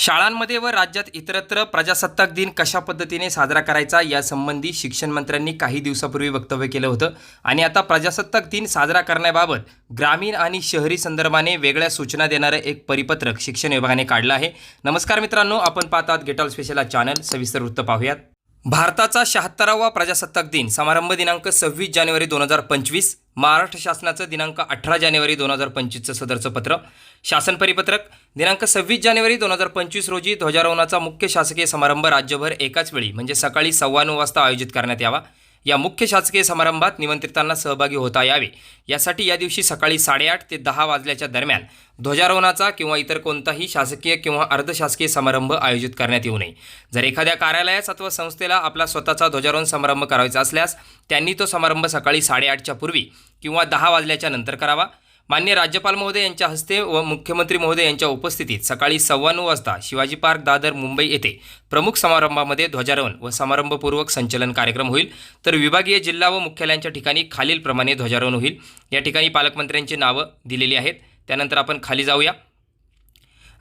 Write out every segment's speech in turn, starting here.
शाळांमध्ये व राज्यात इतरत्र प्रजासत्ताक दिन कशा पद्धतीने साजरा करायचा यासंबंधी शिक्षण मंत्र्यांनी काही दिवसापूर्वी वक्तव्य केलं होतं. आणि आता प्रजासत्ताक दिन साजरा करण्याबाबत ग्रामीण आणि शहरी संदर्भाने वेगळ्या सूचना देणारं एक परिपत्रक शिक्षण विभागाने काढलं आहे. नमस्कार मित्रांनो आपण पाहतात गेटॉल स्पेशल चॅनल सविस्तर वृत्त पाहूयात. भारताचा शहात्तरावा प्रजासत्ताक दिन समारंभ दिनांक सव्वीस जानेवारी दोन हजार पंचवीस महाराष्ट्र शासनाचं दिनांक अठरा जानेवारी दोन हजार पंचवीसचं सदरचं पत्र. शासन परिपत्रक दिनांक सव्वीस जानेवारी दोन हजार पंचवीस रोजी ध्वजारोहणाचा मुख्य शासकीय समारंभ राज्यभर एकाच वेळी म्हणजे सकाळी सव्वा नऊ वाजता आयोजित करण्यात यावा. या मुख्य शासकीय समारंभात निमंत्रितांना सहभागी होता यावे. यासाठी या दिवशी सकाळी साडेआठ ते दहा वाजल्याच्या दरम्यान ध्वजारोहणाचा किंवा इतर कोणताही शासकीय किंवा अर्धशासकीय समारंभ आयोजित करण्यात येऊ नये. जर एखाद्या कार्यालयास अथवा संस्थेला आपला स्वतःचा ध्वजारोहण समारंभ करायचा असल्यास त्यांनी तो समारंभ सकाळी साडेआठच्या पूर्वी किंवा दहा वाजल्याच्या नंतर करावा. मान्य राज्यपाल महोदय यांच्या हस्ते व मुख्यमंत्री महोदय यांच्या उपस्थितीत सकाळी सव्वा नऊ वाजता शिवाजी पार्क दादर मुंबई येथे प्रमुख समारंभामध्ये ध्वजारोहण व समारंभपूर्वक संचलन कार्यक्रम होईल. तर विभागीय जिल्हा व मुख्यालयांच्या ठिकाणी खालीलप्रमाणे ध्वजारोहण होईल. या ठिकाणी पालकमंत्र्यांची नावं दिलेली आहेत. त्यानंतर आपण खाली जाऊया.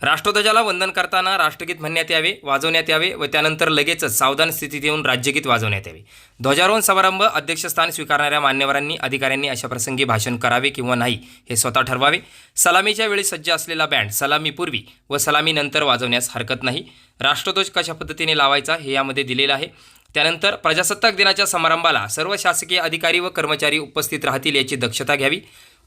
राष्ट्रध्वजाला वंदन करताना राष्ट्रगीत म्हणण्यात यावे वाजवण्यात यावे व त्यानंतर लगेचच सावधान स्थितीत येऊन राज्यगीत वाजवण्यात यावे. ध्वजारोहण समारंभ अध्यक्षस्थान स्वीकारणाऱ्या मान्यवरांनी अधिकाऱ्यांनी अशा प्रसंगी भाषण करावे किंवा नाही हे स्वतः ठरवावे. सलामीच्या वेळी सज्ज असलेला बँड सलामीपूर्वी व सलामीनंतर वाजवण्यास हरकत नाही. राष्ट्रध्वज कशा पद्धतीने लावायचा हे यामध्ये दिलेलं आहे. त्यानंतर प्रजासत्ताक दिनाच्या समारंभाला सर्व शासकीय अधिकारी व कर्मचारी उपस्थित राहतील याची दक्षता घ्यावी.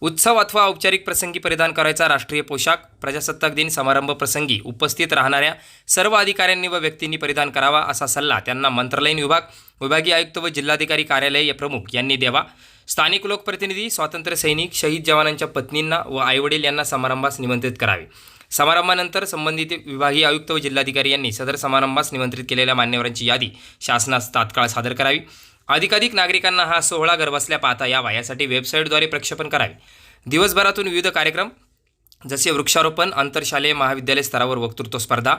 उत्सव अथवा औपचारिक प्रसंगी परिधान करायचा राष्ट्रीय पोशाख प्रजासत्ताक दिन समारंभ प्रसंगी उपस्थित राहणाऱ्या सर्व अधिकाऱ्यांनी व व्यक्तींनी परिधान करावा असा सल्ला त्यांना मंत्रालयीन विभाग विभागीय आयुक्त व जिल्हाधिकारी कार्यालय प्रमुख यांनी द्यावा. स्थानिक लोकप्रतिनिधी स्वातंत्र्य सैनिक शहीद जवानांच्या पत्नींना व आईवडील यांना समारंभास निमंत्रित करावे. समारंभानंतर संबंधित विभागीय आयुक्त व जिल्हाधिकारी यांनी सदर समारंभास निमंत्रित केलेल्या मान्यवरांची यादी शासनास तात्काळ सादर करावी. अधिकाधिक नागरिकांना हा सोहळा घरबसल्या पाहता यावा यासाठी वेबसाईटद्वारे प्रक्षेपण करावे. दिवसभरातून विविध कार्यक्रम जसे वृक्षारोपण आंतरशालेय महाविद्यालय स्तरावर वक्तृत्व स्पर्धा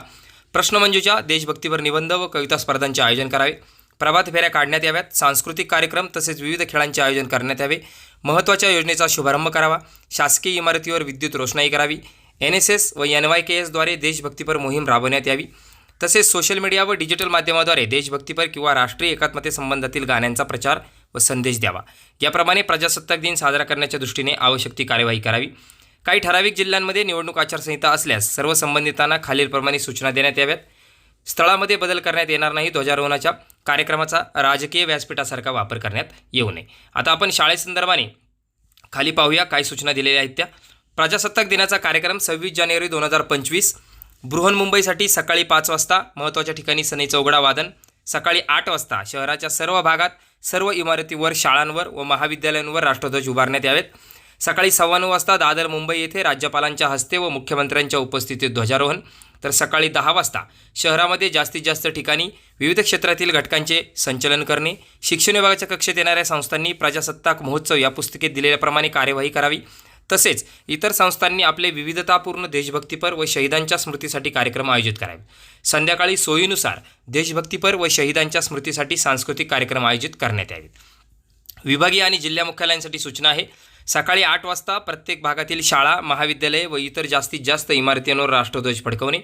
प्रश्नमंजुषा देशभक्तीवर निबंध व कविता स्पर्धांचे आयोजन करावे. प्रभात फेऱ्या काढण्यात याव्यात. सांस्कृतिक कार्यक्रम तसेच विविध खेळांचे आयोजन करण्यात यावे. महत्त्वाच्या योजनेचा शुभारंभ करावा. शासकीय इमारतीवर विद्युत रोषणाई करावी. एन एस एस व एन वाय के एसद्वारे देशभक्तीपर मोहीम राबवण्यात यावी. तसेच सोशल मीडिया व डिजिटल माध्यमाद्वारे देशभक्तीपर किंवा राष्ट्रीय एकात्मते संबंधातील गाण्यांचा प्रचार व संदेश द्यावा. याप्रमाणे प्रजासत्ताक दिन साजरा करण्याच्या दृष्टीने आवश्यक ती कार्यवाही करावी. काही ठराविक जिल्ह्यांमध्ये निवडणूक आचारसंहिता असल्यास सर्व संबंधितांना खालीलप्रमाणे सूचना देण्यात याव्यात. स्थळामध्ये बदल करण्यात येणार नाही ध्वजारोहणाच्या कार्यक्रमाचा राजकीय व्यासपीठासारखा वापर करण्यात येऊ नये. आता आपण शाळेसंदर्भाने खाली पाहूया काय सूचना दिलेल्या आहेत त्या. प्रजासत्ताक दिनाचा कार्यक्रम सव्वीस जानेवारी दोन हजार पंचवीस बृहन्मुंबईसाठी सकाळी पाच वाजता महत्त्वाच्या ठिकाणी सनई चौघडा वादन सकाळी आठ वाजता शहराच्या सर्व भागात सर्व इमारतीवर शाळांवर व महाविद्यालयांवर राष्ट्रध्वज उभारण्यात यावेत. सकाळी सव्वा नऊ वाजता दादर मुंबई येथे राज्यपालांच्या हस्ते व मुख्यमंत्र्यांच्या उपस्थितीत ध्वजारोहण तर सकाळी दहा वाजता शहरामध्ये जास्तीत जास्त ठिकाणी विविध क्षेत्रातील घटकांचे संचलन करणे शिक्षण विभागाच्या कक्षेत येणाऱ्या संस्थांनी प्रजासत्ताक महोत्सव या पुस्तिकेत दिलेल्याप्रमाणे कार्यवाही करावी तसेच इतर संस्थांनी आपले विविधतापूर्ण देशभक्तीपर व शहीदांच्या स्मृतीसाठी कार्यक्रम आयोजित करावे. संध्याकाळी सोयीनुसार देशभक्तीपर व शहीदांच्या स्मृतीसाठी सांस्कृतिक कार्यक्रम आयोजित करण्यात यावेत. विभागीय आणि जिल्हा मुख्यालयांसाठी सूचना आहे. सकाळी आठ वाजता प्रत्येक भागातील शाळा महाविद्यालये व इतर जास्तीत जास्त इमारतींवर राष्ट्रध्वज फडकवणे.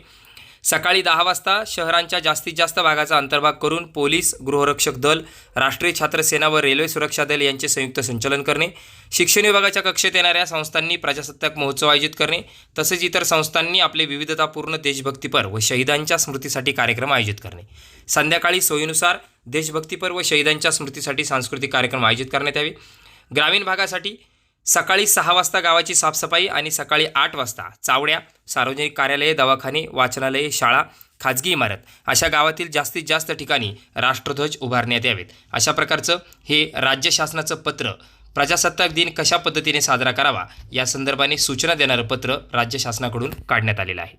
सकाळी दहा वाजता शहरांच्या जास्तीत जास्त भागाचा अंतर्भाग करून पोलीस गृहरक्षक दल राष्ट्रीय छात्र सेना व रेल्वे सुरक्षा दल यांचे संयुक्त संचलन करणे शिक्षण विभागाच्या कक्षेत येणाऱ्या संस्थांनी प्रजासत्ताक महोत्सव आयोजित करणे तसेच इतर संस्थांनी आपले विविधतापूर्ण देशभक्तीपर व शहीदांच्या स्मृतीसाठी कार्यक्रम आयोजित करणे. संध्याकाळी सोयीनुसार देशभक्तीपर व शहीदांच्या स्मृतीसाठी सांस्कृतिक कार्यक्रम आयोजित करण्यात यावे. ग्रामीण भागासाठी सकाळी सहा वाजता गावाची साफसफाई आणि सकाळी आठ वाजता चावड्या सार्वजनिक कार्यालये दवाखाने वाचनालये शाळा खाजगी इमारत अशा गावातील जास्तीत जास्त ठिकाणी राष्ट्रध्वज उभारण्यात यावेत. अशा प्रकारचं हे राज्य शासनाचं पत्र प्रजासत्ताक दिन कशा पद्धतीने साजरा करावा या संदर्भाने सूचना देणारं पत्र राज्य शासनाकडून काढण्यात आलेलं आहे.